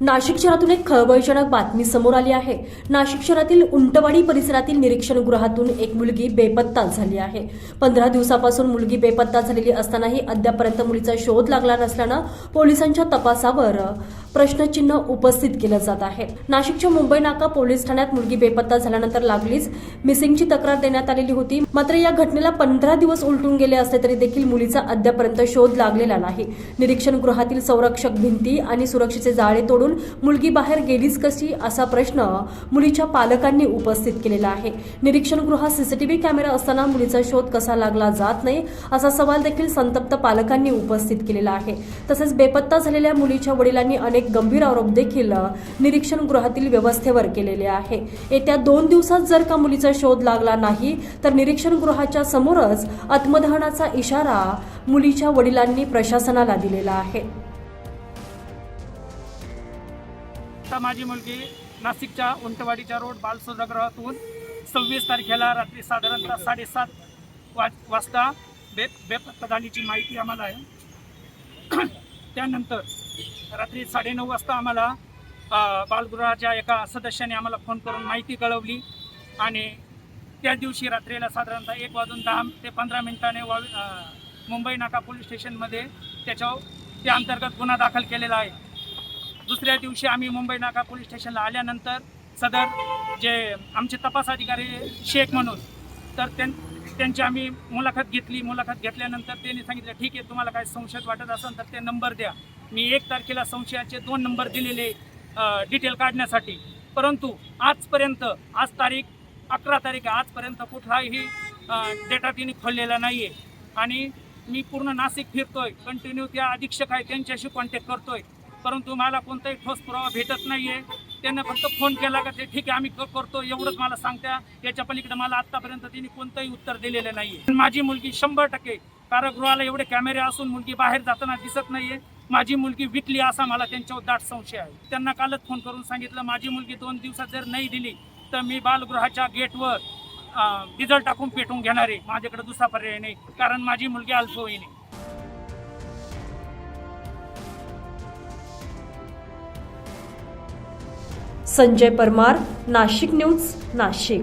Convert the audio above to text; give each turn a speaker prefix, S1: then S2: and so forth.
S1: नाशिक शहरातून एक खळबळजनक बातमी समोर आली आहे. नाशिक शहरातील उंटवाडी परिसरातील निरीक्षण गृहातून एक मुलगी बेपत्ता झाली आहे. पंधरा दिवसापासून मुलगी बेपत्ता झालेली असतानाही अद्यापर्यंत मुलीचा शोध लागला नसल्यानं पोलिसांच्या तपासावर प्रश्नचिन्ह उपस्थित केलं जात आहे. नाशिकच्या मुंबई नाका पोलीस ठाण्यात मुलगी बेपत्ता झाल्यानंतर लागलीच. मिसिंगची तक्रार देण्यात आलेली होती. मात्र या घटनेला पंधरा दिवस उलटून गेले असले तरी देखील मुलीचा अद्यापर्यंत शोध लागलेला नाही. निरीक्षण गृहातील संरक्षक भिंती आणि सुरक्षेचे जाळे तोडून मुलगी बाहेर गेलीच कशी असा प्रश्न मुलीच्या पालकांनी उपस्थित केलेला आहे. निरीक्षण गृहात सीसीटीव्ही कॅमेरा असताना मुलीचा शोध कसा लागला जात नाही असा सवाल देखील संतप्त पालकांनी उपस्थित केलेला आहे. तसेच बेपत्ता झालेल्या मुलीच्या वडिलांनी अनेक गंभीर आरोप देखील निरीक्षण गृहातील व्यवस्थेवर केलेले आहे. येत्या दोन दिवसात जर का मुलीचा शोध लागला नाही तर निरीक्षण गृहाच्या समोरच आत्मदहनाचा इशारा मुलीच्या वडिलांनी प्रशासनाला दिलेला आहे.
S2: माझी मुलगी नाशिकच्या उंटवाडीच्या रोड बालसुधागृहातून सव्वीस तारखेला रात्री साधारणतः साडेसात वाज वाजता बे बेपत्ता झाल्याची माहिती आम्हाला आहे. त्यानंतर रात्री साडेनऊ वाजता आम्हाला बालगृहाच्या एका सदस्याने आम्हाला फोन करून माहिती कळवली आणि त्या दिवशी रात्रीला साधारणतः एक वाजून दहा ते पंधरा मिनिटाने वा मुंबई नाका पोलीस स्टेशनमध्ये त्याच्यावर त्या अंतर्गत गुन्हा दाखल केलेला आहे. दुसऱ्या दिवशी आम्ही मुंबई नाका पोलीस स्टेशनला आल्यानंतर सदर जे आमचे तपास अधिकारी शेख म्हणून तर त्यां त्यांची आम्ही मुलाखत घेतली. मुलाखत घेतल्यानंतर त्यांनी सांगितलं ठीक आहे तुम्हाला काय संशय वाटत असेल तर ते नंबर द्या. मी एक तारखेला संशयाचे दोन नंबर दिलेले डिटेल काढण्यासाठी. परंतु आजपर्यंत आज तारीख अकरा तारीख आहे आजपर्यंत कुठलाही डेटा तिने खोललेला नाही आहे आणि मी पूर्ण नाशिक फिरतोय कंटिन्यू त्या अधीक्षक आहे त्यांच्याशी कॉन्टॅक्ट करतोय. परंतु मला कोणताही ठोस पुरावा भेटत नाही आहे त्यांना फक्त फोन केला का ते ठीक आहे आम्ही क- करतो एवढंच मला सांगत्या. याच्या पलीकडे मला आत्तापर्यंत तिने कोणतंही उत्तर दिलेलं नाही आहे माझी मुलगी शंभर टक्के कारागृहाला एवढे कॅमेरे असून मुलगी बाहेर जाताना दिसत नाही आहे माझी मुलगी विकली असा मला त्यांच्यावर दाट संशय आहे. त्यांना कालच फोन करून सांगितलं माझी मुलगी दोन दिवसात जर नाही दिली तर मी बालगृहाच्या गेटवर डिझेल टाकून पेटून घेणार आहे. माझ्याकडे दुसरा पर्याय नाही कारण माझी मुलगी अल्पवयीन आहे.
S1: संजय परमार नाशिक न्यूज नाशिक.